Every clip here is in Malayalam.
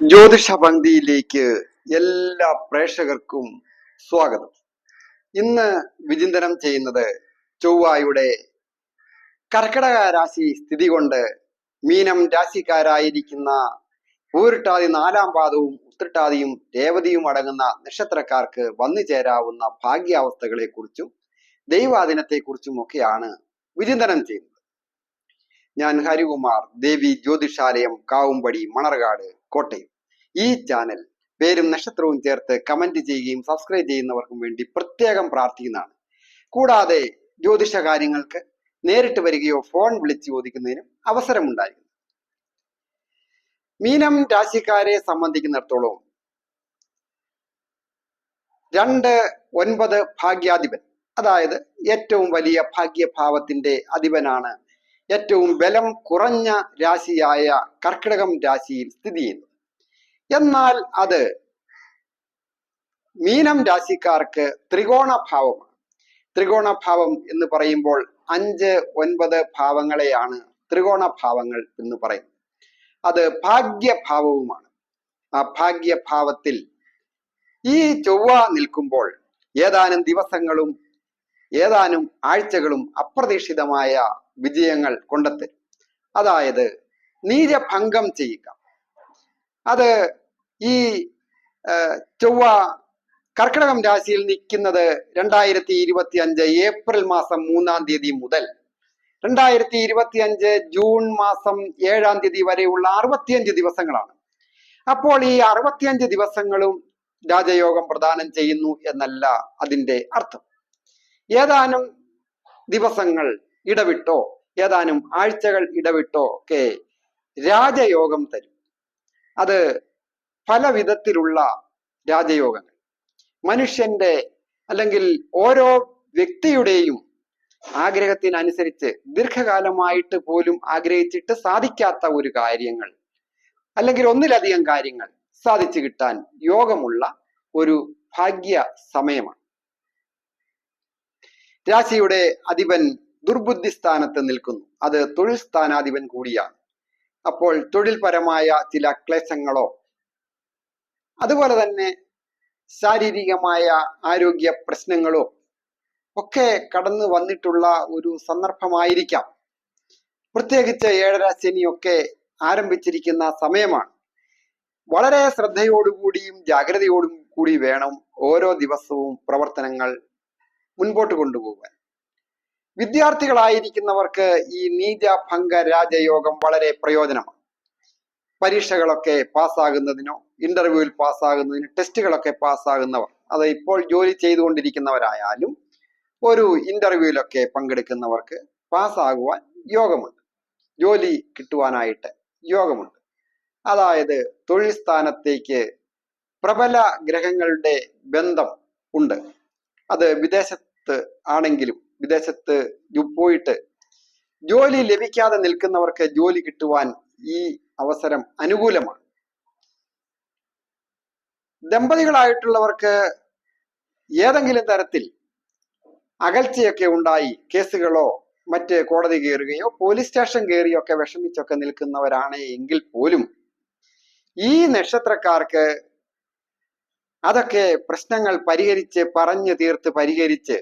ജ്യോതിഷ പന്തിയിലേക്ക് എല്ലാ പ്രേക്ഷകർക്കും സ്വാഗതം. ഇന്ന് വിചിന്തനം ചെയ്യുന്നത് ചൊവ്വായുടെ കർക്കിടക രാശി സ്ഥിതി കൊണ്ട് മീനം രാശിക്കാരായിരിക്കുന്ന പൂരിട്ടാതി നാലാം പാദവും ഉത്രട്ടാതിയും രേവതിയും അടങ്ങുന്ന നക്ഷത്രക്കാർക്ക് വന്നു ചേരാവുന്ന ഭാഗ്യാവസ്ഥകളെ കുറിച്ചും ഒക്കെയാണ് വിചിന്തനം ചെയ്യുന്നത്. ഞാൻ ഹരികുമാർ ദേവി ജ്യോതിഷാലയം കാവുംപടി മണർകാട് കോട്ടയം. ഈ ചാനൽ പേരും നക്ഷത്രവും ചേർത്ത് കമന്റ് ചെയ്യുകയും സബ്സ്ക്രൈബ് ചെയ്യുന്നവർക്കും വേണ്ടി പ്രത്യേകം പ്രാർത്ഥിക്കുന്നതാണ്. കൂടാതെ ജ്യോതിഷ കാര്യങ്ങൾക്ക് നേരിട്ട് വരികയോ ഫോൺ വിളിച്ച് ചോദിക്കുന്നതിനും അവസരമുണ്ടായിരുന്നു. മീനം രാശിക്കാരെ സംബന്ധിക്കുന്നിടത്തോളം രണ്ട് ഒൻപത് ഭാഗ്യാധിപൻ അതായത് ഏറ്റവും വലിയ ഭാഗ്യഭാവത്തിന്റെ അധിപനാണ് ഏറ്റവും ബലം കുറഞ്ഞ രാശിയായ കർക്കിടകം രാശിയിൽ സ്ഥിതി ചെയ്യുന്നു. എന്നാൽ അത് മീനം രാശിക്കാർക്ക് ത്രികോണ ഭാവമാണ്. ത്രികോണ ഭാവം എന്ന് പറയുമ്പോൾ അഞ്ച് ഒൻപത് ഭാവങ്ങളെയാണ് ത്രികോണ ഭാവങ്ങൾ എന്ന് പറയുന്നത്. അത് ഭാഗ്യഭാവവുമാണ്. ആ ഭാഗ്യഭാവത്തിൽ ഈ ചൊവ്വ നിൽക്കുമ്പോൾ ഏതാനും ദിവസങ്ങളും ഏതാനും ആഴ്ചകളും അപ്രതീക്ഷിതമായ വിജയങ്ങൾ കൊണ്ടെത്തരും അതായത് നീരഭംഗം ചെയ്യുക. അത് ഈ ചൊവ്വ കർക്കിടകം രാശിയിൽ നിൽക്കുന്നത് രണ്ടായിരത്തി ഇരുപത്തി അഞ്ച് ഏപ്രിൽ മാസം മൂന്നാം തീയതി മുതൽ. രണ്ടായിരത്തി ഇരുപത്തി അഞ്ച് ജൂൺ മാസം ഏഴാം തീയതി വരെയുള്ള അറുപത്തിയഞ്ച് ദിവസങ്ങളാണ്. അപ്പോൾ ഈ അറുപത്തിയഞ്ച് ദിവസങ്ങളും രാജയോഗം പ്രദാനം ചെയ്യുന്നു എന്നല്ല അതിന്റെ അർത്ഥം. ഏതാനും ദിവസങ്ങൾ ഇടവിട്ടോ? ഏതാനും ആഴ്ചകൾ ഇടവിട്ടോ? ഒക്കെ രാജയോഗം തരും. അത് പല വിധത്തിലുള്ള രാജയോഗങ്ങൾ. മനുഷ്യന്റെ അല്ലെങ്കിൽ ഓരോ വ്യക്തിയുടെയും ആഗ്രഹത്തിനനുസരിച്ച് ദീർഘകാലമായിട്ട് പോലും ആഗ്രഹിച്ചിട്ട് സാധിക്കാത്ത ഒരു കാര്യങ്ങൾ അല്ലെങ്കിൽ ഒന്നിലധികം കാര്യങ്ങൾ സാധിച്ചു കിട്ടാൻ യോഗമുള്ള ഒരു ഭാഗ്യ സമയമാണ്. രാശിയുടെ അധിപൻ ദുർബുദ്ധി സ്ഥാനത്ത് നിൽക്കുന്നു. അത് തൊഴിൽ സ്ഥാനാധിപൻ കൂടിയാണ്. അപ്പോൾ തൊഴിൽപരമായ ചില ക്ലേശങ്ങളോ അതുപോലെ തന്നെ ശാരീരികമായ ആരോഗ്യ പ്രശ്നങ്ങളോ ഒക്കെ കടന്നു വന്നിട്ടുള്ള ഒരു സന്ദർഭമായിരിക്കാം. പ്രത്യേകിച്ച് ഏഴര ശനിയൊക്കെ ആരംഭിച്ചിരിക്കുന്ന സമയമാണ്. വളരെ ശ്രദ്ധയോടുകൂടിയും ജാഗ്രതയോടും കൂടി വേണം ഓരോ ദിവസവും പ്രവർത്തനങ്ങൾ മുൻപോട്ട് കൊണ്ടുപോകാൻ. വിദ്യാർത്ഥികളായിരിക്കുന്നവർക്ക് ഈ നീച ഭംഗ രാജയോഗം വളരെ പ്രയോജനമാണ്. പരീക്ഷകളൊക്കെ പാസ്സാകുന്നതിനോ ഇന്റർവ്യൂവിൽ പാസ്സാകുന്നതിന് ടെസ്റ്റുകളൊക്കെ പാസ്സാകുന്നവർ അത് ഇപ്പോൾ ജോലി ചെയ്തുകൊണ്ടിരിക്കുന്നവരായാലും ഒരു ഇന്റർവ്യൂവിലൊക്കെ പങ്കെടുക്കുന്നവർക്ക് പാസ്സാകുവാൻ യോഗമുണ്ട്. ജോലി കിട്ടുവാനായിട്ട് യോഗമുണ്ട്. അതായത് തൊഴിൽ സ്ഥാനത്തേക്ക് പ്രബല ഗ്രഹങ്ങളുടെ ബന്ധം ഉണ്ട്. അത് വിദേശത്ത് ആണെങ്കിലും വിദേശത്ത് പോയിട്ട് ജോലി ലഭിക്കാതെ നിൽക്കുന്നവർക്ക് ജോലി കിട്ടുവാൻ ഈ അവസരം അനുകൂലമാണ്. ദമ്പതികളായിട്ടുള്ളവർക്ക് ഏതെങ്കിലും തരത്തിൽ അകൽച്ചയൊക്കെ ഉണ്ടായി കേസുകളോ മറ്റ് കോടതി കയറുകയോ പോലീസ് സ്റ്റേഷൻ കയറിയൊക്കെ വിഷമിച്ചൊക്കെ നിൽക്കുന്നവരാണ് എങ്കിൽ പോലും ഈ നക്ഷത്രക്കാർക്ക് അതൊക്കെ പ്രശ്നങ്ങൾ പരിഹരിച്ച് പറഞ്ഞു തീർത്ത് പരിഹരിച്ച്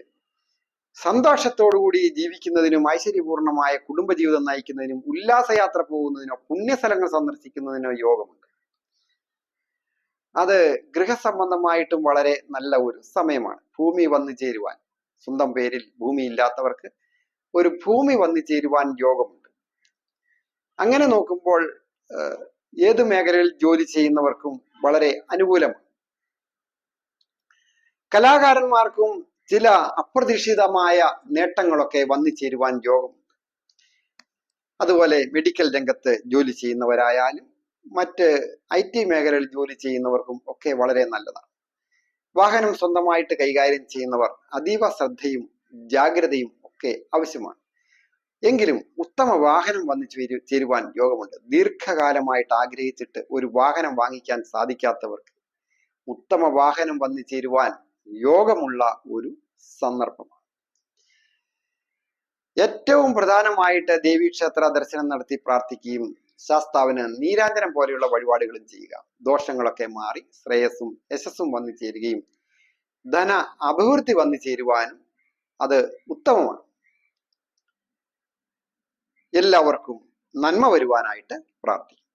സന്തോഷത്തോടുകൂടി ജീവിക്കുന്നതിനും ഐശ്വര്യപൂർണമായ കുടുംബജീവിതം നയിക്കുന്നതിനും ഉല്ലാസയാത്ര പോകുന്നതിനോ പുണ്യസ്ഥലങ്ങൾ സന്ദർശിക്കുന്നതിനോ യോഗമുണ്ട്. അത് ഗൃഹസംബന്ധമായിട്ടും വളരെ നല്ല ഒരു സമയമാണ്. ഭൂമി വന്നു ചേരുവാൻ. സ്വന്തം പേരിൽ ഭൂമി ഇല്ലാത്തവർക്ക് ഒരു ഭൂമി വന്നു ചേരുവാൻ യോഗമുണ്ട്. അങ്ങനെ നോക്കുമ്പോൾ ഏത് മേഖലയിൽ ജോലി ചെയ്യുന്നവർക്കും വളരെ അനുകൂലമാണ്. കലാകാരന്മാർക്കും ചില അപ്രതീക്ഷിതമായ നേട്ടങ്ങളൊക്കെ വന്നു ചേരുവാൻ യോഗമുണ്ട്. അതുപോലെ മെഡിക്കൽ രംഗത്ത് ജോലി ചെയ്യുന്നവരായാലും മറ്റ് ഐ ടി മേഖലയിൽ ജോലി ചെയ്യുന്നവർക്കും ഒക്കെ വളരെ നല്ലതാണ്. വാഹനം സ്വന്തമായിട്ട് കൈകാര്യം ചെയ്യുന്നവർ അതീവ ശ്രദ്ധയും ജാഗ്രതയും ഒക്കെ ആവശ്യമാണ്. എങ്കിലും ഉത്തമ വാഹനം വന്നു ചേരു ചേരുവാൻ യോഗമുണ്ട്. ദീർഘകാലമായിട്ട് ആഗ്രഹിച്ചിട്ട് ഒരു വാഹനം വാങ്ങിക്കാൻ സാധിക്കാത്തവർക്ക് ഉത്തമ വാഹനം വന്നു ചേരുവാൻ യോഗമുള്ള ഒരു സന്ദർഭമാണ്. ഏറ്റവും പ്രധാനമായിട്ട് ദേവീക്ഷേത്ര ദർശനം നടത്തി പ്രാർത്ഥിക്കുകയും ശാസ്താവിന് നീരാഞ്ജനം പോലെയുള്ള വഴിപാടുകളും ചെയ്യുക. ദോഷങ്ങളൊക്കെ മാറി ശ്രേയസ്സും യശസ്സും വന്നു ചേരുകയും ധന അഭിവൃദ്ധി വന്നു ചേരുവാനും അത് ഉത്തമമാണ്. എല്ലാവർക്കും നന്മ വരുവാനായിട്ട് പ്രാർത്ഥിക്കും